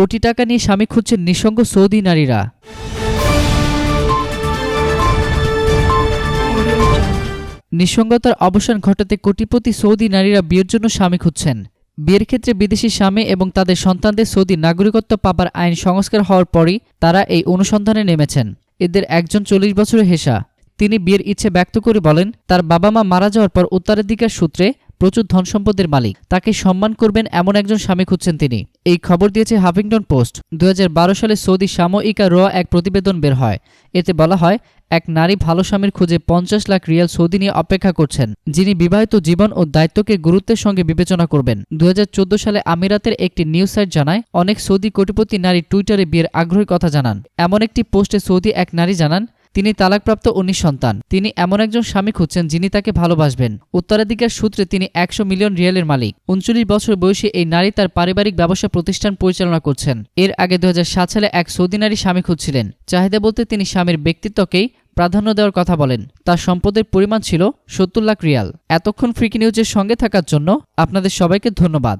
কোটি টাকা নিয়ে স্বামী খুঁজছেন নিঃসঙ্গ সৌদি নারীরা। নিঃসঙ্গতার অবসান ঘটাতে কোটিপতি সৌদি নারীরা বিয়ের জন্য স্বামী খুঁজছেন। বিয়ের ক্ষেত্রে বিদেশি স্বামী এবং তাদের সন্তানদের সৌদি নাগরিকত্ব পাবার আইন সংস্কার হওয়ার পরই তারা এই অনুসন্ধানে নেমেছেন। এদের একজন চল্লিশ বছরের হেসা। তিনি বিয়ের ইচ্ছে ব্যক্ত করে বলেন, তার বাবা মা মারা যাওয়ার পর উত্তরাধিকার সূত্রে প্রচুর ধন সম্পদের মালিক। তাকে সম্মান করবেন এমন একজন স্বামী খুঁজছেন তিনি। এই খবর দিয়েছে হাফিংটন পোস্ট। দু হাজার বারো সালে সৌদি সাময়িকা রোয়া এক প্রতিবেদন বের হয়। এতে বলা হয়, এক নারী ভালো স্বামীর খুঁজে পঞ্চাশ লাখ রিয়াল সৌদি নিয়ে অপেক্ষা করছেন, যিনি বিবাহিত জীবন ও দায়িত্বকে গুরুত্বের সঙ্গে বিবেচনা করবেন। দু হাজার চোদ্দ সালে আমিরাতের একটি নিউজ সাইট জানায়, অনেক সৌদি কোটিপতি নারী টুইটারে বিয়ের আগ্রহের কথা জানান। এমন একটি পোস্টে সৌদি এক নারী জানান তিনি তালাকপ্রাপ্ত উনিশ সন্তান। তিনি এমন একজন স্বামী খুঁজছেন যিনি তাকে ভালোবাসবেন। উত্তরাধিকার সূত্রে তিনি একশো মিলিয়ন রিয়ালের মালিক। উনচল্লিশ বছর বয়সী এই নারী তার পারিবারিক ব্যবসা প্রতিষ্ঠান পরিচালনা করছেন। এর আগে দু হাজার সাত সালে এক সৌদি নারী স্বামী খুঁজছিলেন। চাহিদা বলতে তিনি স্বামীর ব্যক্তিত্বকেই প্রাধান্য দেওয়ার কথা বলেন। তার সম্পদের পরিমাণ ছিল সত্তর লাখ রিয়াল। এতক্ষণ ফ্রিকি নিউজের সঙ্গে থাকার জন্য আপনাদের সবাইকে ধন্যবাদ।